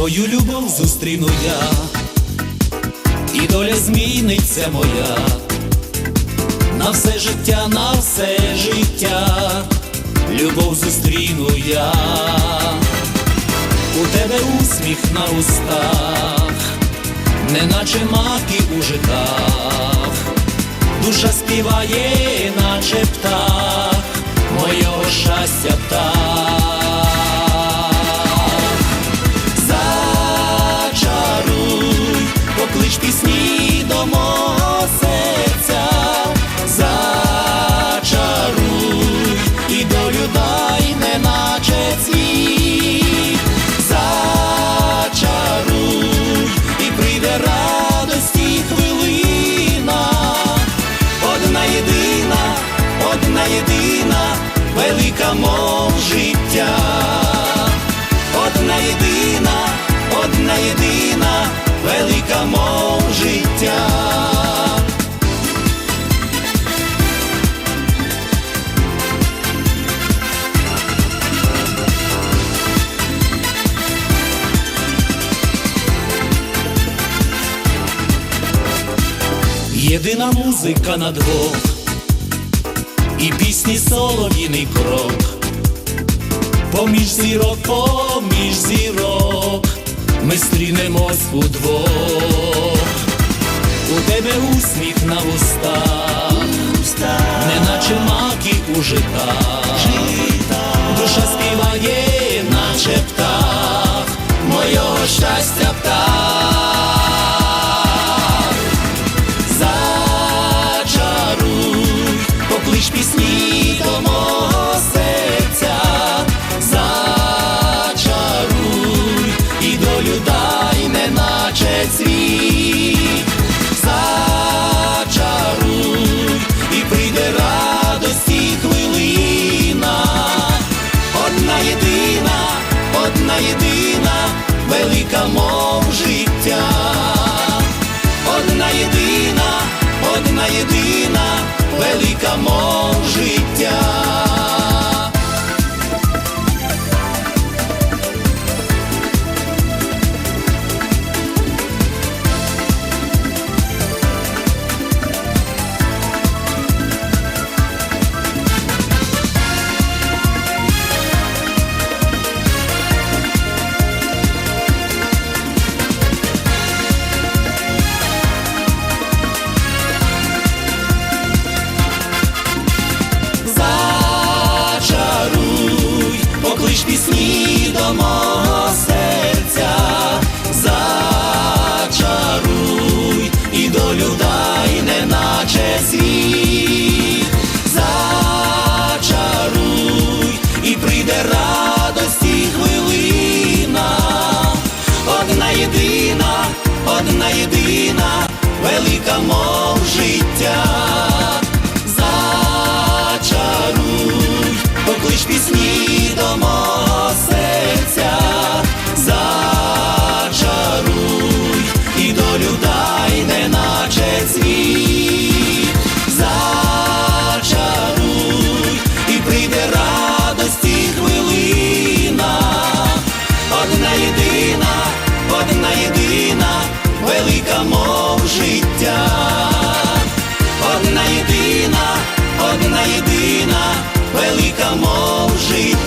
Твою любов зустріну я, і доля зміниться моя, на все життя, на все життя, любов зустріну я, у тебе усміх на устах, неначе маки у житах, душа співає, наче птах, мого щастя птах. Пісні до мого серця, зачаруй, і долю дай, неначе цвіт, зачаруй, і прийде радості хвилина, одна єдина, одна єдина, велика мов життя. Одна єдина, одна єдина, велика мов життя. Єдина музика на двох, і пісні солов'їний крок. Поміж зірок, поміж зірок, ми стрінемось удвох. У тебе усміх на вустах, неначе маки у житах. Єдина, одна єдина, велика мов життя. Одна єдина, одна єдина, велика мов життя. Радості хвилина, одна єдина, одна єдина, велика мов життя. єдина, велика мов життя.